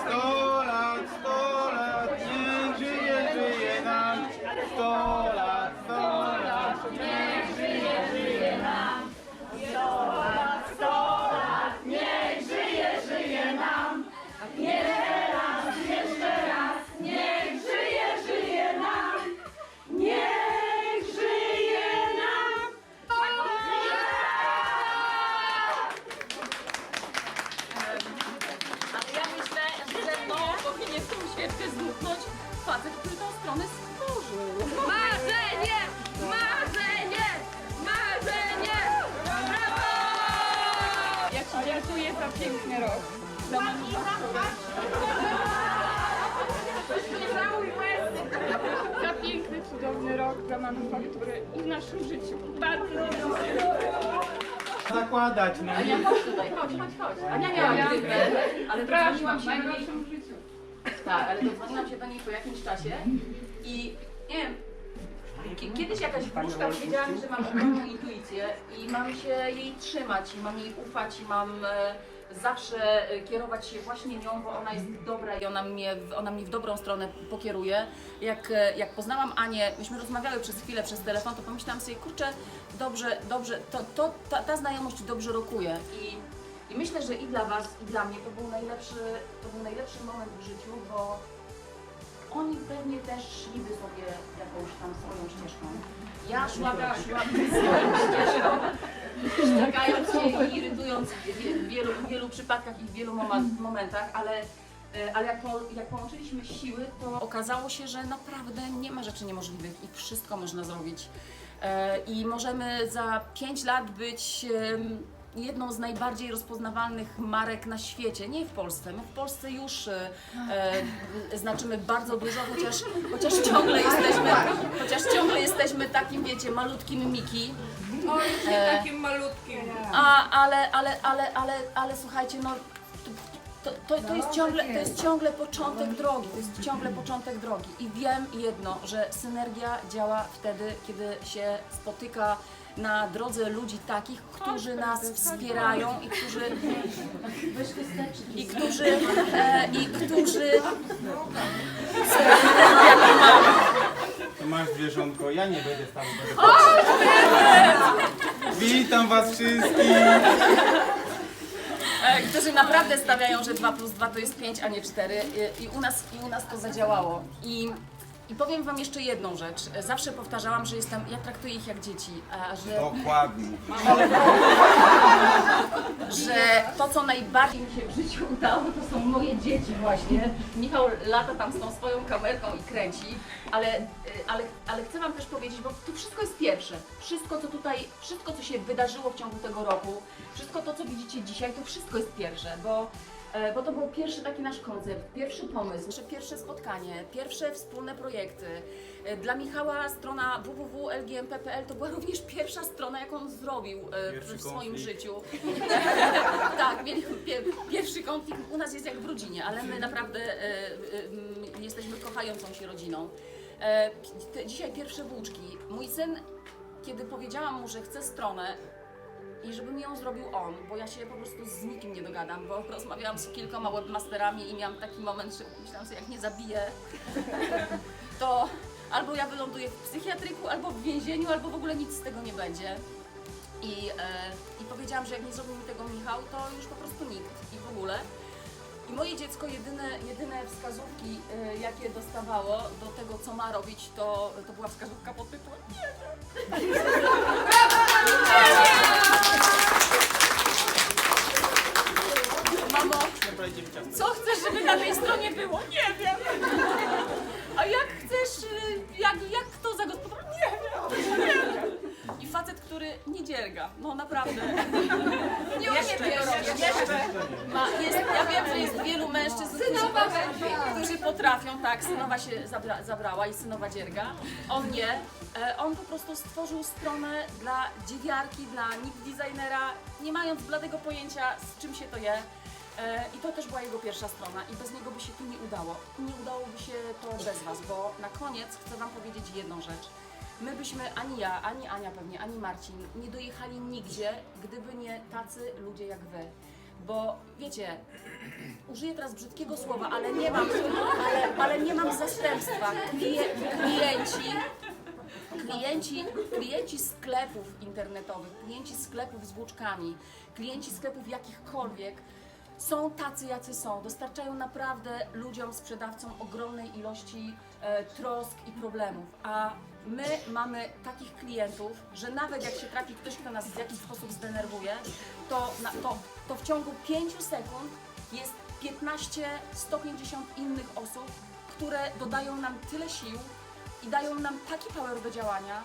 Sto piękny rok. Za piękny, cudowny rok dla manufaktury i w naszym życiu. Bardzo. Zakładać, no. Ania, chodź tutaj, chodź, chodź, chodź. Ania miała grypę, ale dodzwoniłam się do niej, w życiu. tak, ale dodzwoniłam się do niej po jakimś czasie i nie wiem, ki- kiedyś jakaś wróżka powiedziała mi, że mam ogromną intuicję i mam się jej trzymać i mam jej ufać i mam e, zawsze e, kierować się właśnie nią, bo ona jest dobra i ona mnie, ona mnie w dobrą stronę pokieruje. Jak, e, jak poznałam Anię, myśmy rozmawiały przez chwilę przez telefon, to pomyślałam sobie, kurczę, dobrze, dobrze, to, to, ta, ta znajomość dobrze rokuje i i myślę, że i dla Was, i dla mnie to był najlepszy, to był najlepszy moment w życiu, bo oni pewnie też szliby sobie jakąś tam swoją ścieżką. Ja szłam, szłam swoją ścieżką, ścigając się i irytując w wie- w wielu, w wielu przypadkach i w wielu momen- momentach, ale, e, ale jak, po, jak połączyliśmy siły, to okazało się, że naprawdę nie ma rzeczy niemożliwych i wszystko można zrobić. E, I możemy za 5 lat być jedną z najbardziej rozpoznawalnych marek na świecie, nie w Polsce. My w Polsce już e, e, znaczymy bardzo dużo, chociaż, chociaż ciągle jesteśmy, chociaż ciągle jesteśmy takim, wiecie, malutkim Miki. Oj, się E. takim malutkim. A, ale, ale, ale, ale, ale słuchajcie, no to, to, to, jest ciągle, to jest ciągle początek drogi, to jest ciągle początek drogi i wiem jedno, że synergia działa wtedy, kiedy się spotyka na drodze ludzi takich, którzy nas wspierają i którzy i którzy e, i którzy To masz zwierzątko, ja nie będę stał. Witam was wszystkich. E, którzy naprawdę stawiają, że 2 plus 2 to jest 5, a nie 4 I, i, u, nas, i u nas to zadziałało. I, I powiem Wam jeszcze jedną rzecz. Zawsze powtarzałam, że jestem, ja traktuję ich jak dzieci, a że, Dokładnie. że to, co najbardziej mi się w życiu udało, to są moje dzieci właśnie. Michał lata tam z tą swoją kamerką i kręci, ale, y, ale, ale chcę Wam też powiedzieć, bo to wszystko jest pierwsze. Wszystko, co tutaj, wszystko, co się wydarzyło w ciągu tego roku, wszystko to, co widzicie dzisiaj, to wszystko jest pierwsze, bo bo to był pierwszy taki nasz koncept, pierwszy pomysł, nasze pierwsze spotkanie, pierwsze wspólne projekty. E, Dla Michała strona www.lgmp.pl to była również pierwsza strona, jaką on zrobił e, w, Pierwszy w swoim konflikt. życiu. tak, pie, pierwszy konflikt. U nas jest jak w rodzinie, ale my naprawdę e, e, jesteśmy kochającą się rodziną. E, dzisiaj pierwsze włóczki. Mój syn, kiedy powiedziałam mu, że chcę stronę, i żebym ją zrobił on, bo ja się po prostu z nikim nie dogadam, bo rozmawiałam z kilkoma webmasterami i miałam taki moment, że myślałam sobie, jak nie zabiję, to albo ja wyląduję w psychiatryku, albo w więzieniu, albo w ogóle nic z tego nie będzie. I, e, I powiedziałam, że jak nie zrobił mi tego Michał, to już po prostu nikt i w ogóle. I moje dziecko jedyne, jedyne wskazówki, e, jakie dostawało do tego, co ma robić, to, to była wskazówka pod tytułem Nie wiem. Mamo, co chcesz, żeby na tej stronie było? Nie wiem. A jak chcesz, y, jak, jak to zagospodarować? Nie wiem. Nie wiem. I facet, który nie dzierga, no naprawdę. Nie umie tego robić. Ma, jest, ja wiem, że jest wielu mężczyzn, którzy, którzy potrafią, tak, synowa się zabra, zabrała i synowa dzierga. On nie. E, On po prostu stworzył stronę dla dziewiarki, dla nick designera, nie mając bladego pojęcia, z czym się to je. E, I to też była jego pierwsza strona i bez niego by się to nie udało. Nie udałoby się to bez Was, bo na koniec chcę Wam powiedzieć jedną rzecz. My byśmy, ani ja, ani Ania pewnie, ani Marcin, nie dojechali nigdzie, gdyby nie tacy ludzie jak wy. Bo wiecie, użyję teraz brzydkiego słowa, ale nie mam, ale, ale nie mam zastępstwa. Klienci, klienci, klienci sklepów internetowych, klienci sklepów z włóczkami, klienci sklepów jakichkolwiek są tacy, jacy są. Dostarczają naprawdę ludziom, sprzedawcom ogromnej ilości e, trosk i problemów. A my mamy takich klientów, że nawet jak się trafi ktoś, kto nas w jakiś sposób zdenerwuje, to, na, to, to w ciągu 5 sekund jest 15, 150 innych osób, które dodają nam tyle sił i dają nam taki power do działania,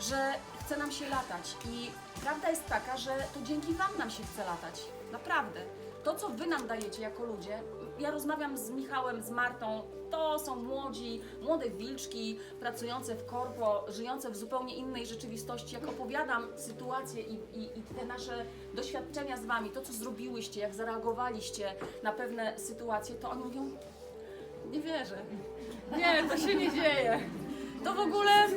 że chce nam się latać. I prawda jest taka, że to dzięki Wam nam się chce latać. Naprawdę. To, co Wy nam dajecie jako ludzie, ja rozmawiam z Michałem, z Martą, to są młodzi, młode wilczki, pracujące w korpo, żyjące w zupełnie innej rzeczywistości. Jak opowiadam sytuację i, i, i te nasze doświadczenia z Wami, to, co zrobiłyście, jak zareagowaliście na pewne sytuacje, to oni mówią, nie wierzę. Nie, to się nie dzieje. To w ogóle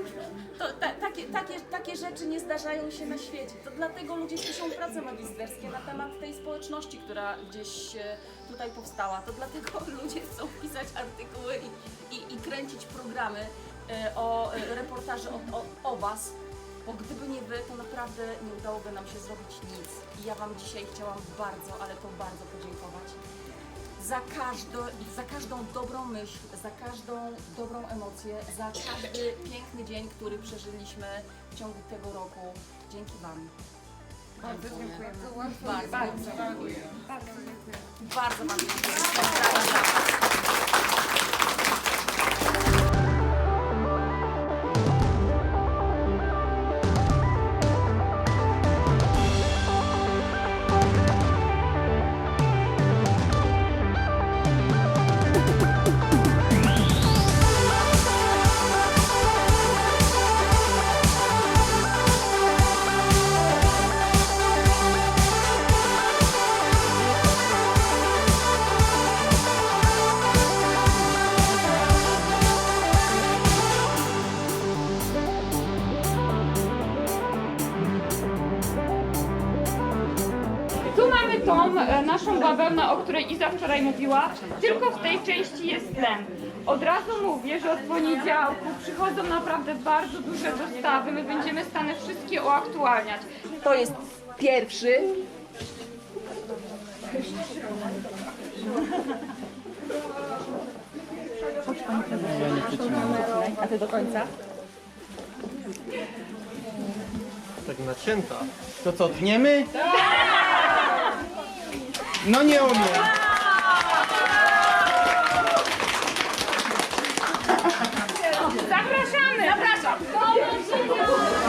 to, ta, takie, takie, takie rzeczy nie zdarzają się na świecie. To dlatego ludzie piszą prace magisterskie na temat tej społeczności, która gdzieś e, tutaj powstała. To dlatego ludzie chcą pisać artykuły i, i, i kręcić programy e, o e, reportaże o, o, o Was. Bo gdyby nie Wy, to naprawdę nie udałoby nam się zrobić nic. I ja Wam dzisiaj chciałam bardzo, ale to bardzo podziękować za, każdo, za każdą dobrą myśl, za każdą dobrą emocję, za każdy piękny dzień, który przeżyliśmy w ciągu tego roku. Dzięki Wam. Bardzo dziękujemy. Bardzo, bardzo, bardzo Wam dziękuję. Pozdrawiam. Bawełnę, o której Iza wczoraj mówiła, tylko w tej części jest tlen. Od razu mówię, że od poniedziałku przychodzą naprawdę bardzo duże dostawy. My będziemy stane wszystkie uaktualniać. To jest pierwszy. A ty do końca? Tak nacięta. To co, tniemy? No nie umiem. Zapraszamy! Zapraszam!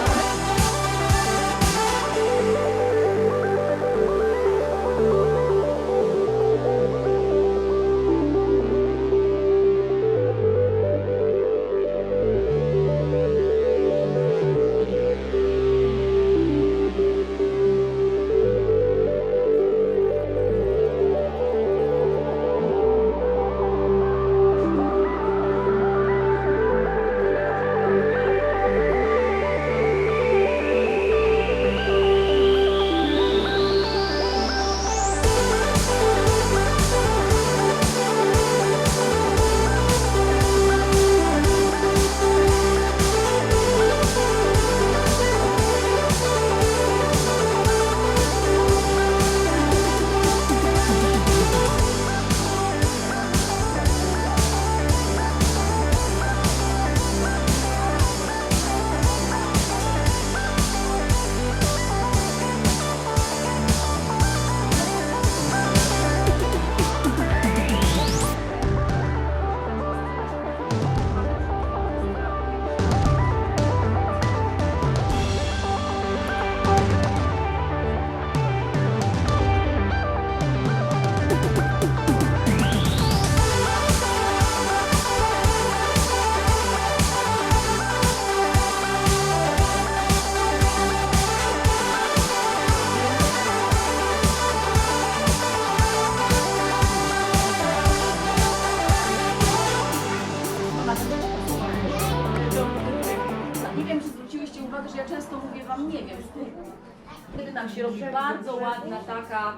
Wtedy nam się robi bardzo ładna taka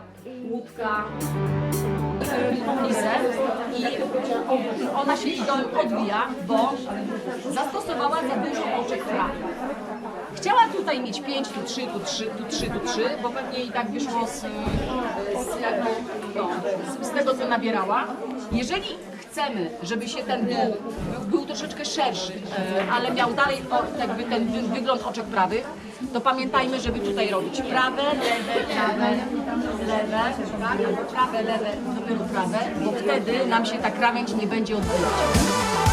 łódka i ona się odbija, bo zastosowała za dużo oczek prawy. Chciała tutaj mieć 5, tu 3, tu 3, tu 3, tu 3, bo pewnie i tak wyszło z, z, jakby, no, z tego, co nabierała. Jeżeli chcemy, żeby się ten dół był, troszeczkę szerszy, e, ale miał dalej jakby ten wy, wygląd oczek prawych, to pamiętajmy, żeby tutaj robić prawe, lewe, prawe, lewe, prawe, lewe, dopiero prawe, bo wtedy nam się ta krawędź nie będzie odbijać.